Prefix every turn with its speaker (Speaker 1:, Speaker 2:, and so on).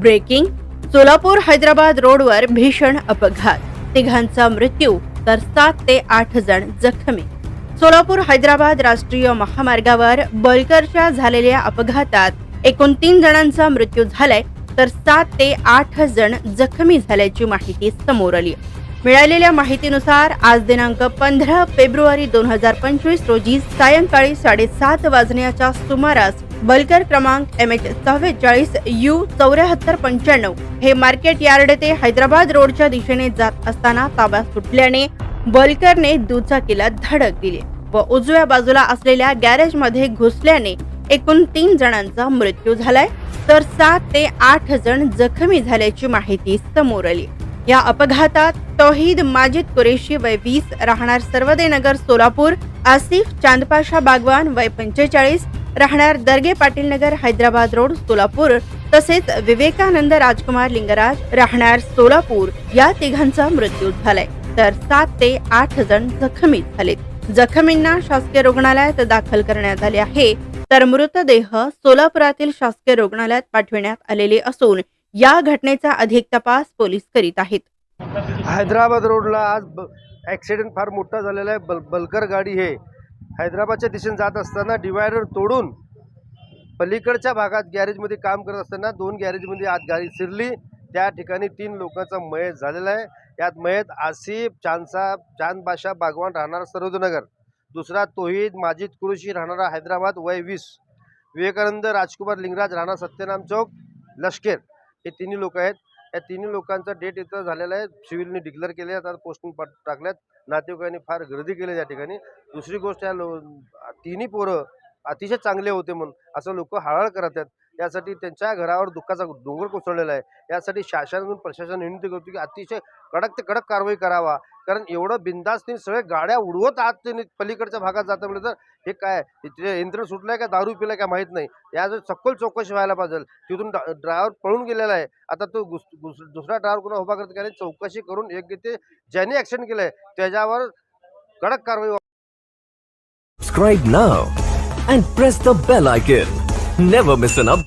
Speaker 1: Breaking Solapur Hyderabad रोडवर भीषण अपघात. तिघांचा मृत्यू तर सात ते आठ जण जखमी. सोलापूर हैदराबाद राष्ट्रीय महामार्गावर बलकरच्या झालेल्या अपघातात एकूण तीन जणांचा मृत्यू झालाय तर सात ते आठ जण जखमी झाल्याची माहिती समोर आली. मिळालेल्या माहितीनुसार आज दिनांक पंधरा फेब्रुवारी दोन हजार पंचवीस रोजी सायंकाळी साडेसात वाजण्याच्या सुमारास बलकर क्रमांक एम एच चव्वेचाळीस यू चौऱ्याहत्तर पंच्याण्णव. हे मार्केट यार्ड ते हैदराबाद रोडच्या दिशेने जात असताना ताबा सुटल्याने बलकरने दुचाकीला धडक दिली व उजव्या बाजूला असलेल्या गॅरेजमध्ये घुसल्याने एकूण तीन जणांचा मृत्यू झालाय. तर सात ते आठ जण जखमी झाल्याची माहिती समोर आली. या अपघातात तौहीद माजिद कुरेशी वय वीस राहणार सर्वदेनगर सोलापूर आसिफ चांदपाशा बागवान वय पंचेचाळीस राहणार दर्गे पाटील नगर हैदराबाद रोड सोलापूर. तसेच विवेकानंद राजकुमार लिंगराज राहणार सोलापूर. या तिघांचा मृत्यू झालाय. तर सात ते आठ जण जखमी झालेत. जखमींना शासकीय रुग्णालयात दाखल करण्यात आले आहे. तर मृतदेह सोलापुरातील शासकीय रुग्णालयात पाठविण्यात आलेले असून या घटनेचा अधिक तपास पोलीस करीत आहेत.
Speaker 2: हैदराबाद रोडला आज ॲक्सिडेंट फार मोठा झालेला आहे. बल बलकर गाडी हे. हैदराबादच्या दिशेने जात असताना डिवायडर तोडून पलीकडच्या भागात गॅरेजमध्ये काम करत असताना दोन गॅरेजमध्ये आत गाडी शिरली. त्या ठिकाणी तीन लोकांचा मयत झालेला आहे. यात मयत आसिफ चांदसाब चांद बाशा बागवान राहणारा सरोदनगर दुसरा तोहीद माजिद कुरुशी राहणारा हैदराबाद वय वीस. विवेकानंद राजकुमार लिंगराज राहणार सत्यनाम चौक लष्कर. हे तिन्ही लोक आहेत. या तिन्ही लोकांचा डेट इथं झालेला आहे. सिव्हिलने डिक्लेअर केले आता पोस्टिंग पट टाकल्यात. नातेवाईकांनी फार गर्दी केली त्या ठिकाणी. दुसरी गोष्ट या लो तिन्ही पोरं अतिशय चांगले होते म्हणून असं लोक हळहळ करत आहेत. यासाठी त्यांच्या घरावर दुःखाचा डोंगर कोसळलेला आहे. यासाठी शासन प्रशासन विनंती करतो की अतिशय कडक ते कडक कारवाई करावा. कारण एवढं बिंदास त्यांनी सगळ्या गाड्या उडवत आत त्यांनी पलीकडच्या भागात जातं म्हणजे तर हे काय तिथे यंत्र सुटलंय का दारू पिलाय काय माहीत नाही. या जर सखोल चौकशी व्हायला पाहिजे तिथून ड्रायव्हर पळून गेलेला आहे. आता तो दुसरा ड्रायव्हर कोणा उभा करत काय चौकशी करून योग्य ते ज्याने ऍक्शन केलंय त्याच्यावर कडक कारवाई
Speaker 3: Subscribe now press press the bell icon. Never miss an up